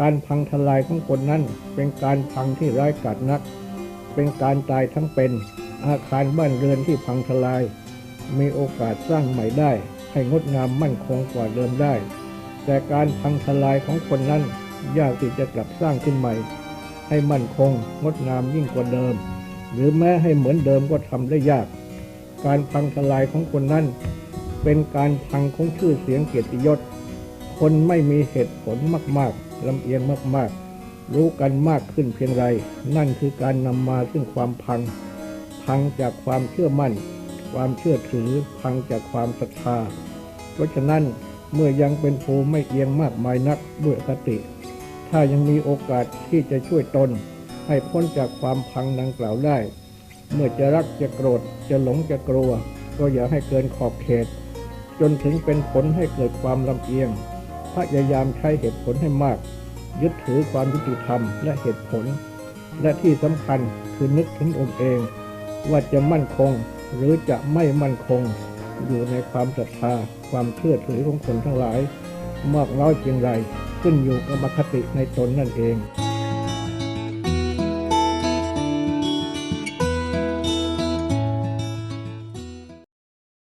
การพังทลายของคนนั้น เป็นการพังที่ร้ายกาจนัก เป็นการตายทั้งเป็น อาคารบ้านเรือนที่พังทลาย มีโอกาสสร้างใหม่ได้ ให้งดงามมั่นคงกว่าเดิมได้ แต่การพังทลายของคนนั้น ยากที่จะกลับสร้างขึ้นใหม่ ให้มั่นคงงดงามยิ่งกว่าเดิม หรือแม้ให้เหมือนเดิมก็ทำได้ยาก การพังทลายของคนนั้น เป็นการพังของชื่อเสียงเกียรติยศคนไม่มีเหตุผลมากๆ ลำเอียงมากๆ รู้กันมากขึ้นเพียงไร นั่นคือการนำมาซึ่งความพัง พังจากความเชื่อมั่น ความเชื่อถือพังจากความศรัทธา เพราะฉะนั้นเมื่อยังเป็นภูไม่เอียงมากมายนักด้วยคติ ถ้ายังมีโอกาสที่จะช่วยตน ให้พ้นจากความพังดังกล่าวได้ เมื่อจะรักจะโกรธจะหลงจะกลัว ก็อย่าให้เกินขอบเขต จนถึงเป็นผลให้เกิดความลำเอียง ยายามใช้เหตุผลให้มาก ยึดถือความยุติธรรมและเหตุผล และที่สำคัญคือนึกถึงตนเอง ว่าจะมั่นคงหรือจะไม่มั่นคง อยู่ในความศรัทธา ความเชื่อถือของคนทั้งหลาย มากน้อยเพียงไรขึ้นอยู่กับคติในตนนั่นเอง